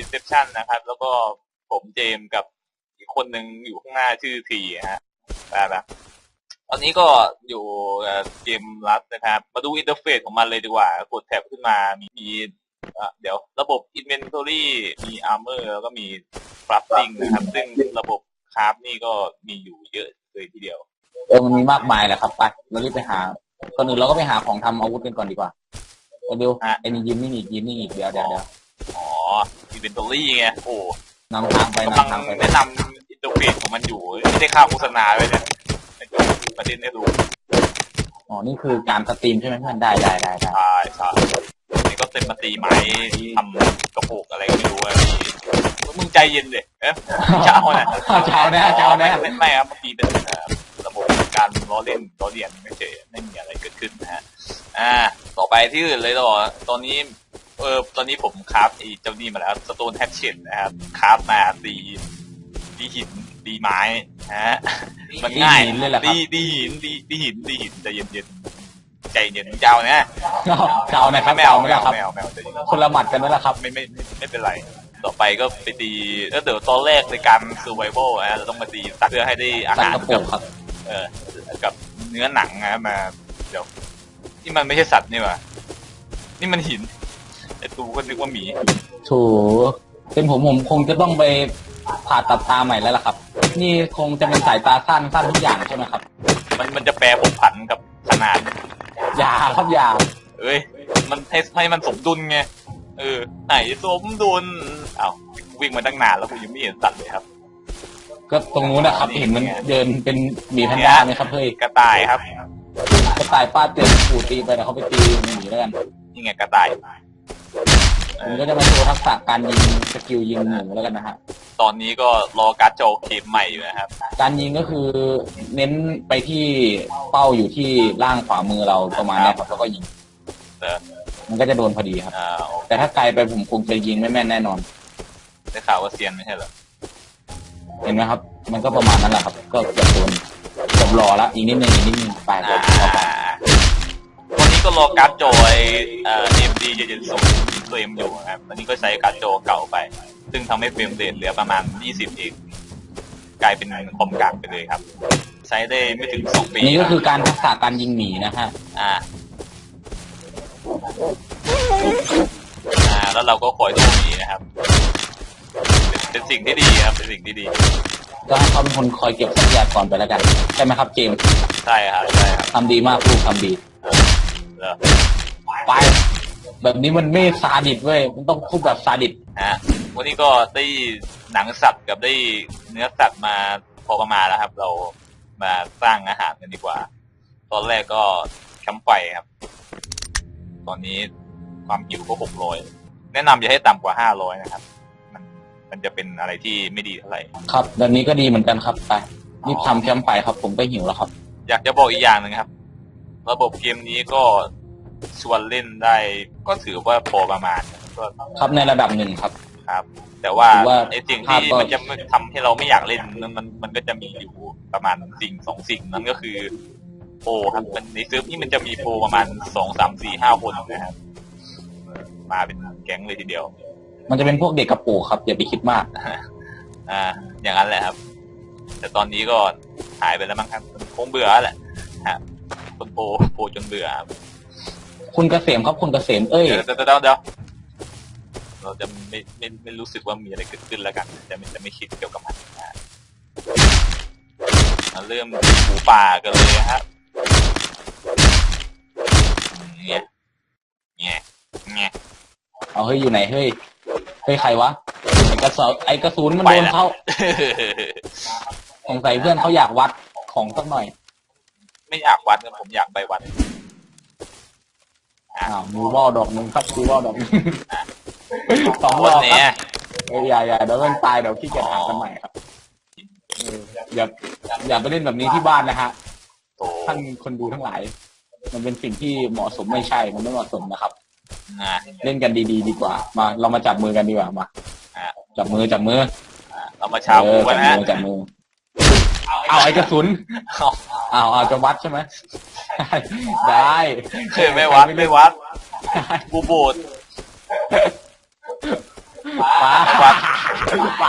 Inception นะครับ แล้วก็ผมเจมส์กับอีกคนหนึ่งอยู่ข้างหน้าชื่อทีฮะไปปะตอนนี้ก็อยู่เอ่อเกมรัดนะครับ มาดูอินเทอร์เฟซของมันเลยดีกว่า กดแท็บขึ้นมามีมีอะเดี๋ยวระบบ Inventory มี Armor แล้วก็มี Crafting นะครับ ซึ่งระบบคราฟนี่ก็มีอยู่เยอะเลยทีเดียว เออมันมีมากมายแหละครับ ไป เรารีบไปหาก่อนอื่นเราก็ไปหาของทำอาวุธกันก่อนดีกว่าเดี๋ยวฮะไอ้นี่ยิมนี่อีกยิมนี่อีกเดี๋ยวเดี๋ยวเดี๋ยวอ๋อ Inventory ไงโอ้นำทางไปกำลังนำทางไปแนะนำอินเทอร์เฟซของมันอยู่ไม่ได้ค่าโฆษณาเลยเนี่ยประเด็นให้ดูอ๋อนี่คือการสตรีมใช่ไหมเพื่อนได้ได้ได้ได้ใช่ใช่นี่ก็เต็มมาตีไม้ทำกระโปกอะไรก็ไม่รู้อะมีมึงใจเย็นเลยเอ๊ะเช้าน่ะเช้าแน่เช้าแน่ไม่ไม่ครับเมื่อกี้เป็นเอ่อระบบการล้อเล่นล้อเลียนไม่เฉยไม่มีอะไรเกิดขึ้นนะฮะอ่าต่อไปที่อื่นเลยต่อตอนนี้ เออตอนนี้ผมคราฟไอ้เจ้านี่มาแล้วสโตนแฮชเชนนะครับคราฟมาตีตีหินตีไม้นะฮะมันง่ายหินเลยเหรอครับ ตีตีหินตีตีหินตีหินใจเย็นๆใจเย็นเจ้านะเช้านะครับไม่เอาไม่ไม่เอาเอาครับ ไม่เอาไม่เอาใจเย็น คนละหมัดกันนั่นแหละครับ ไม่ไม่ไม่ไม่เป็นไร ต่อไปก็ไปตีเออเดี๋ยวตอนแรกในการ survival นะเราต้องมาตีตัดเพื่อให้ได้อาตัดหารกระโปกังครับเออกับเนื้อหนังนะมาเดี๋ยวนี่มันไม่ใช่สัตว์นี่หว่านี่มันหิน ไอตูก็นึกว่าหมีถูเป็นผมผมคงจะต้องไปผ่าตัดตาใหม่แล้วล่ะครับ นี่คงจะเป็นสายตาสั้นสั้นทุกอย่างใช่ไหมครับ มันมันจะแปรผกผันกับขนาด อย่าครับอย่าเอ้ย มันให้ให้มันสมดุลไง เออ ไหนสมดุลอ้าววิ่งมาตั้งนานแล้วกูยังไม่เห็นสัตว์เลยครับ ก็ตรงนู้นนะครับ เห็นมันเดินเป็นหมีแพนด้าไหมครับเฮ้ยกระต่ายครับ กระต่ายป้าเตือนปู่ตีไปแต่เขาไปตีหมีแล้วกัน นี่ไงกระต่ายเอ ผมอก็จะมาโชว์ทักษะการยิงสกิลยิงหมูแล้วกันนะฮะตอนนี้ก็รอการ์ดจอเกมใหม่อยู่นะครับ การยิงก็คือเน้นไปที่เป้าอยู่ที่ล่างขวามือเราประมาณเนี้ยครับแล้วก็ยิง เออมันก็จะโดนพอดีครับ อ่าแต่ถ้าไกลไปผมคงจะยิงไม่แม่นแน่นอน ได้ข่าวว่าเซียนไม่ใช่เหรอเห็นไหมครับ มันก็ประมาณนั้นแหละครับ ก็เกือบโดนเกือบรอละอีกนิดนึงอีกนิดนึงไปไปอ่า ต่อไปตอ นนี้ก็รอการ์ดจอไอเอ่อ AMD จะจะส่งเฟรมอยู่นะครับตอนนี้ก็ใช้การ์ดจอเก่าไป ซึ่งทำให้เฟรมเรทเหลือประมาณ 20 เอง กลายเป็นคอมกลางไปเลยครับ ใช้ได้ไม่ถึง 2 ปีนี่ก็คือการทักษะการยิงหนีนะฮะอ่าอ่า แล้วเราก็คอยดูดีนะครับ เป็นเป็นสิ่งที่ดีครับ เป็นสิ่งที่ดี ก็ให้เขาเป็นคนคอยเก็บทรัพยากรไปแล้วกัน ใช่ไหมครับเจมส์ใช่ครับ ใช่ครับ ทำดีมากลูกทำดี เออไป แบบนี้มันไม่ซาดิสเว้ยมันต้องพูดแบบซาดิสฮะวันนี้ก็ได้หนังสัตว์กับได้เนื้อสัตว์มาพอประมาณแล้วครับ เรามาสร้างอาหารกันดีกว่า ตอนแรกก็แคมป์ไฟครับ ตอนนี้ความหิวก็หกร้อยแนะนำอย่าให้ต่ำกว่าห้าร้อยนะครับ มันมันจะเป็นอะไรที่ไม่ดีเท่าไหร่ ครับ แบบนี้ก็ดีเหมือนกันครับไปรีบทำแคมป์ไปครับ ผมก็หิวแล้วครับ อยากจะบอกอีกอย่างหนึ่งครับ ระบบเกมนี้ก็ชวนเล่นได้ก็ถือว่าพอประมาณก็ครับในระดับหนึ่งครับ ครับ แต่ว่าถือว่าไอ้สิ่งภาพที่ก็ มันจะทำให้เราไม่อยากเล่นมันมันมันก็จะมีอยู่ประมาณสิ่งสองสิ่งนั่นก็คือโปรครับมันในเซิร์ฟนี่มันจะมีโปรประมาณสองสามสี่ห้าคนนะครับเออมาเป็นแก๊งเลยทีเดียว มันจะเป็นพวกเด็กกระโปรงครับอย่าไปคิดมาก อ่า อย่างนั้นแหละครับ แต่ตอนนี้ก็หายไปแล้วมั้งครับคงเบื่อแหละฮะ คนโปรโปรจนเบื่อครับคุณเกษมครับคุณเกษมเอ้ย เดี๋ยวเดี๋ยวเดี๋ยวเดี๋ยวเราจะไม่ไม่ไม่รู้สึกว่ามีอะไรเกิดขึ้นแล้วกัน จะไม่จะไม่คิดเกี่ยวกับมันนะฮะมาเริ่มที่หมูป่ากันเลยครับเงี้ยเงี้ยเงี้ยเอาเฮ้ยอยู่ไหนเฮ้ยเฮ้ยใครวะไอ้กระสุนไอ้กระสุนมันไปโดนละเขาสงสัยเพื่อนเขาอยากวัดของสักหน่อย ไม่อยากวัดนะผมอยากไปวัดอ้าวมูวอลดอกหนึงครับมูวอลดอกหนึงสองดวัอนกนี้ครับเอ้ยอย่าอย่าเดี๋ยวมันตายเดี๋ยวขี้เกียจหากันใหม่ครับเอออย่าอย่าไปเล่นแบบนี้ที่บ้านนะฮะ โตท่านคนดูทั้งหลาย มันเป็นสิ่งที่เหมาะสมไม่ใช่ มันไม่เหมาะสมนะครับอ่าเล่นกันดีๆ ดีกว่า มา เรามาจับมือกันดีกว่า มาอ่าจับมือ จับมือเรามาเช้าหมูเออกันจับนะมือจับมือ เอาไอ้กระสุนเอาเอาเอาจะวัดใช่ไหมได้ เคยไม่วัดไม่วัดกูโบดฟ้าไม่วัดไฟ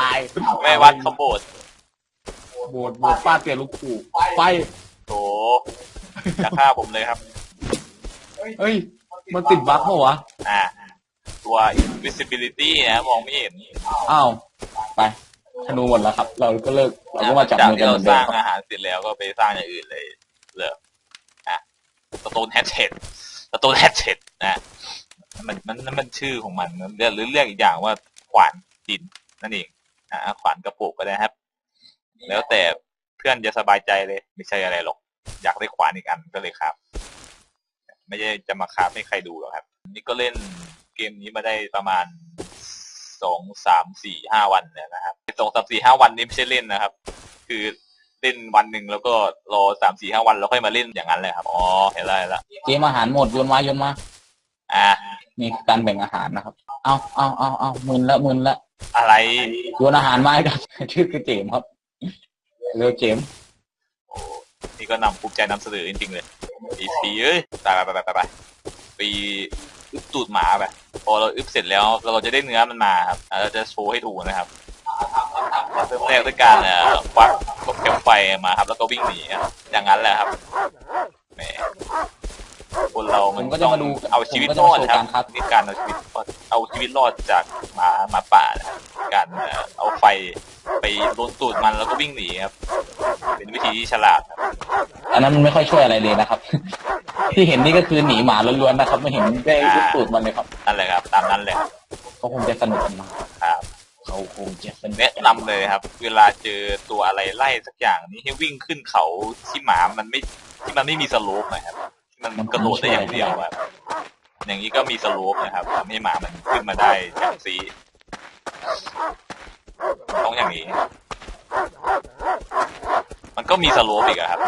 ไม่วัดขบวนโบดโบดฟาดเสียลูกขู่ไฟโถจะฆ่าผมเลยครับ เฮ้ย มันติดบั๊กเปล่าวะ อ่า ตัว invisibility นะมองไม่เห็น อ้าว ไป ธนูหมดแล้วครับ เราก็เลิกเราก็มาจับจากมือกัที่นเหเรามือนสเดิร้ามงครับอาหารเสร็จแล้วก็ไปสร้างอย่างอื่นเลยเลยอะสโตนแฮชเชดสโตนแฮชเชดนะมันมันมันมันชื่อของมันหรือเรียกอีกอย่างว่าขวานดินนั่นเองอ่าขวานกระปุกก็ได้ครับ แล้วแต่เพื่อนจะสบายใจเลย ไม่ใช่อะไรหรอก อยากได้ขวานอีกอันก็เลยครับ ไม่ใช่จะมาคาบให้ใครดูหรอกครับ นี่ก็เล่นเกมนี้มาได้ประมาณ สองสามสี่ห้าวันเนี่ยนะครับสองสามสี่ห้าวันนี้ไม่ใช่เล่นนะครับ คือเล่นวันหนึ่งแล้วก็รอสามสี่ห้าวันแล้วค่อยมาเล่นอย่างนั้นเลยครับอ๋อเห็นแล้วเห็นแล้วเกมอาหารหมดโยนมาโยนมาอะนี่คือการแบ่งอาหารนะครับ เอาเอาเอาเอามึนละมึนละอะไรโยนอาหารมาให้กัน ชื่อคือเจมส์ครับเร็วเจมส์โอ้นี่ก็นำภูมิใจนำเสนอจริงๆเลยปีปีเอ้ยไปไปไปไปไปปี อึบตูดหมาไปพอเราอึบเสร็จแล้วเราจะได้เนื้อมันมาครับอะเราจะโชว์ให้ดูนะครับเริ่มแรกด้วยการเอ่อควักกบเก็บไฟมาครับ แล้วก็วิ่งหนีครับอย่างนั้นแหละครับแหมคนเราผมันมก็จะมาดูต้องเอาชีวิตผมก็รจะอมาดโชว์ครัการคัดบนี่การเอาชีวิตรอดเอาชีวิตรอดจากหมาหมาป่านะครับการเอ่อเอาไฟไปโดนตูดมันแล้วก็วิ่งหนีครับ เป็นวิธีที่ฉลาดครับอันนั้นมันไม่ค่อยช่วยอะไรเลยนะครับ ที่เห็นนี่ก็คือหนีหมาล้วนๆนะครับ ไม่เห็นได้ลูกตูดมันเลยครับนั่นแหละครับตามนั้นเลยครับเขาคงจะสนุกกันมากครับเขาคงจะสนุกแนะนำเลยครับ เวลาเจอตัวอะไรไล่สักอย่างนี้ให้วิ่งขึ้นเขาที่หมามันไม่ที่มันไม่มีสโลปนะครับที่มันกระโดดได้อย่างเดียวครับอย่างนี้ก็มีสโลปนะครับทำให้หมามันขึ้นมาได้อย่างซีต้องอย่างนี้ มันก็มีสโลปอีกอะครับ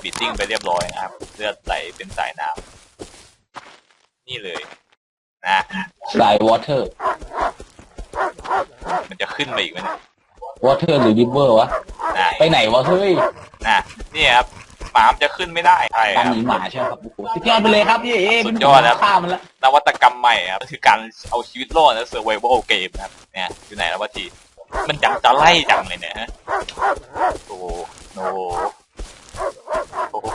นะแล้วก็ติดบิดดิ้งไปเรียบร้อยนะครับ เลือดไหลเป็นสายน้ำนี่เลย นะสายวอเตอร์มันจะขึ้นมาอีกไหมเนี่ยวอเตอร์หรือริเวอร์วะ นะไปไหนวะเฮ้ยนะนี่ครับหมามันจะขึ้นไม่ได้ใช่คการรับ หนีหมาใช่ไหมครับโอ้โหสุดยอดไปเลยครับพี่เอ๋สุดยอดครับฆ่ามันละนวัตกรรมใหม่ครับคือการเอาชีวิตรอดและ survival game ครับเนี่ยอยู่ไหนแล้ววะที มันจังจะไล่จังเลยเนี่ยฮะโอ้โหโอ้โหโอ้โห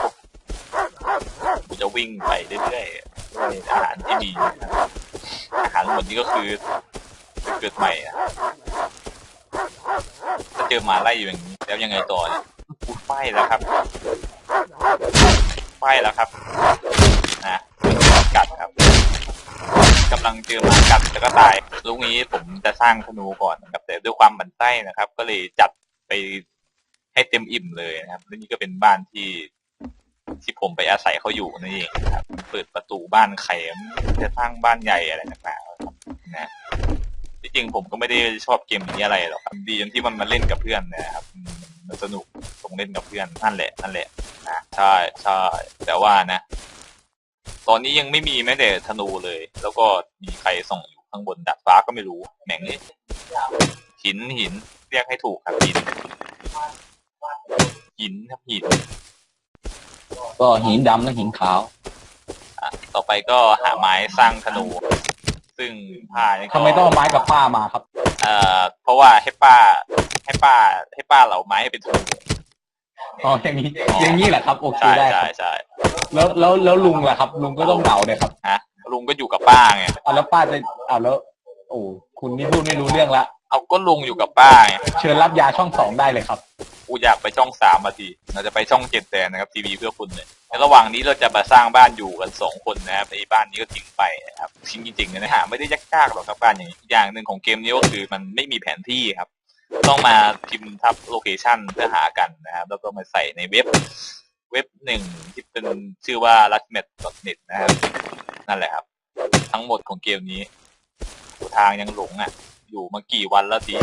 กูจะ วิ่งไปเรื่อยๆด้วยอาหารที่ดีอาหารหมดนี้ก็คือเกิดใหม่อะถ้าเจอหมาไล่อยู่อย่างนี้แล้วยังไงต่อเนี่ยกูไฟแล้วครับไฟแล้วครับนะกัดครับกำลังเจอหมากัดแล้วก็ตายลูกนี้ผมจะสร้างธนูก่อนนะครับ แต่ด้วยความบันไส้นะครับ ก็เลยจัดไปให้เต็มอิ่มเลยนะครับ และนี่ก็เป็นบ้านที่ ที่ผมไปอาศัยเขาอยู่นั่นเองครับเปิดประตูบ้านใครจะสร้างบ้านใหญ่อะไรต่างๆนะที่จริงผมก็ไม่ได้ชอบเกมนี้อะไรหรอกครับดีจนที่มันมาเล่นกับเพื่อนนะครับมันสนุกตรงเล่นกับเพื่อนนั่นแหละนั่นแหละนะใช่ใช่แต่ว่านะ ตอนนี้ยังไม่มีแม้แต่ธนูเลย แล้วก็มีใครส่งอยู่ข้างบนดาดฟ้าก็ไม่รู้แหม่งนี้หินหินเรียกให้ถูกครับหินหินครับหิน ก็หินดำและหินขาว อะต่อไปก็หาไม้สร้างธนู ซึ่งผ้านี่ก็ทำไมต้องเอาไม้กับป้ามาครับ เอ่อเพราะว่าให้ป้า ให้ป้า ให้ป้าเหล่าไม้ให้เป็นธนูอ๋อ อย่างนี้ อย่างนี้แหละครับ โอเคใช่ได้คใช่รับใช่แล้วแล้วแล้วลุงล่ะครับ ลุงก็ต้องเหงาเลยครับฮะลุงก็อยู่กับป้าไงเอาแล้วป้าจะเอาแล้ว โอ้ คุณนี่พูดไม่รู้เรื่องละ เอาก็ลุงอยู่กับป้าไง เชิญรับยาช่องสองได้เลยครับ กูอยากไปช่องสามมาที เราจะไปช่องเจ็ดแทนนะครับทีวีเพื่อคุณเลยในระหว่างนี้เราจะมาสร้างบ้านอยู่กันสองคนนะครับไอ้บ้านนี้ก็ทิ้งไปนะครับทิ้งจริงๆนะฮะไม่ได้ยากๆหรอกครับบ้านอย่างนี้อย่างหนึ่งของเกมนี้ก็คือมันไม่มีแผนที่ครับ ต้องมาพิมพ์ทับโลเคชันเพื่อหากันนะครับแล้วก็มาใส่ในเว็บเว็บหนึ่งที่เป็นชื่อว่า r a t m e t n e t นะครับนั่นแหละครับ ทั้งหมดของเกมนี้ทางยังหลงอะ อยู่มากี่วันแล้วที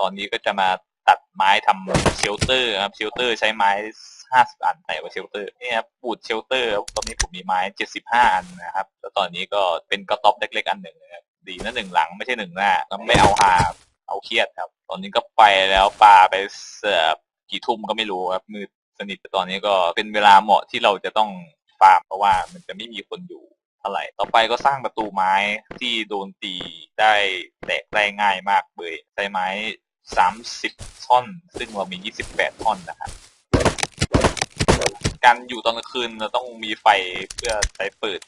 ตอนนี้ก็จะมา ตัดไม้ทำเชลเตอร์ครับเชลเตอร์ใช้ไม้ห้าสิบอันไหนว่าเชลเตอร์นี่ครับปูดเชลเตอร์ครับตอนนี้ผมมีไม้เจ็ดสิบห้าอันนะครับ แล้วตอนนี้ก็เป็นกระต๊อบเล็กๆอันหนึ่งนะครับดีนะหนึ่งหลังไม่ใช่หนึ่งหน้าแล้วไม่เอาหาเอาเครียดครับ ตอนนี้ก็ไปแล้วปลาไปเสิร์ฟกี่ทุ่มก็ไม่รู้ครับมืดสนิทแต่ตอนนี้ก็เป็นเวลาเหมาะที่เราจะต้องฟาร์มเพราะว่ามันจะไม่มีคนอยู่อะไหร่ ต่อไปก็สร้างประตูไม้ที่โดนตีได้แตกได้ง่ายมากเลยใช้ไม้ สามสิบท่อน ซึ่งเรามียี่สิบแปดท่อนนะครับการอยู่ตอนกลางคืนเราต้องมีไฟเพื่อใช้เปิด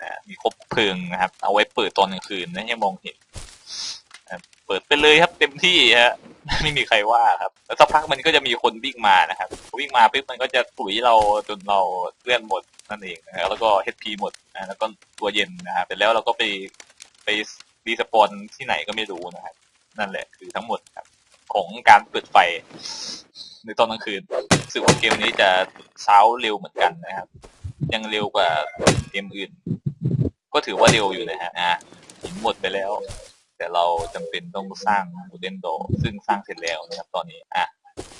นะมีคบเพลิงนะครับ เอาไว้เปิดตอนกลางคืนนะให้มองเห็นเปิดไปเลยครับเต็มที่ฮะไม่มีใครว่าครับ แล้วสักพักมันก็จะมีคนวิ่งมานะครับ วิ่งมาปุ๊บมันก็จะตุ๋ยเราจนเราเลื่อนหมดนั่นเองนะครับแล้วก็ HP หมดนะแล้วก็ตัวเย็นนะครับแต่แล้วเราก็ไปไปรีสปอนที่ไหนก็ไม่รู้นะครับนั่นแหละคือทั้งหมดครับ ของการเปิดไฟในตอนกลางคืนรู้สึกว่าเกมนี้จะเช้าเร็วเหมือนกันนะครับ ยังเร็วกว่าเกมอื่น ก็ถือว่าเร็วอยู่นะฮะอะหินหมดไปแล้ว แต่เราจำเป็นต้องสร้างโมเดนโดซึ่งสร้างเสร็จแล้วนะครับ ตอนนี้อะ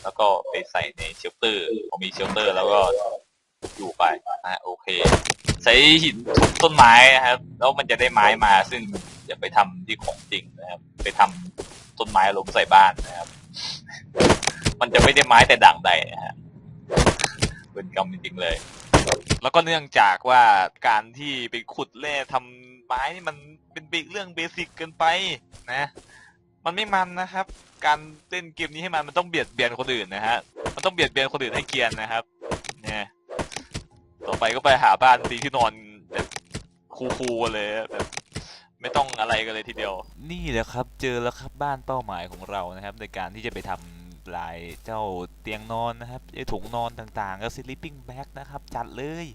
แล้วก็ไปใส่ในเชลเตอร์พอมีเชลเตอร์ แล้วก็อยู่ไปอะโอเค ใช้หินทุบต้นไม้นะครับ แล้วมันจะได้ไม้มาซึ่ง อย่าไปทำที่ของจริงนะครับ ไปทำต้นไม้ล้มใส่บ้านนะครับ มันจะไม่ได้ไม้แต่ด่างใดนะฮะเป็นกรรมจริงๆเลย แล้วก็เนื่องจากว่าการที่ไปขุดแร่ทำไม้นี่มันเป็นเรื่องเบสิกเกินไปนะ มันไม่มันนะครับ การเล่นเกมนี้ให้มันมันต้องเบียดเบียนคนอื่นนะฮะ มันต้องเบียดเบียนคนอื่นให้เกียนนะครับเนี่ยต่อไปก็ไปหาบ้านตีที่นอนแบบคูลๆเลยแบบ ไม่ต้องอะไรกันเลยทีเดียว นี่แหละครับ เจอแล้วครับบ้านเป้าหมายของเรานะครับ ในการที่จะไปทำลายเจ้าเตียงนอนนะครับไอถุงนอนต่างๆก็ sleeping bag นะครับ จัดเลย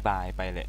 ายบายไปเลย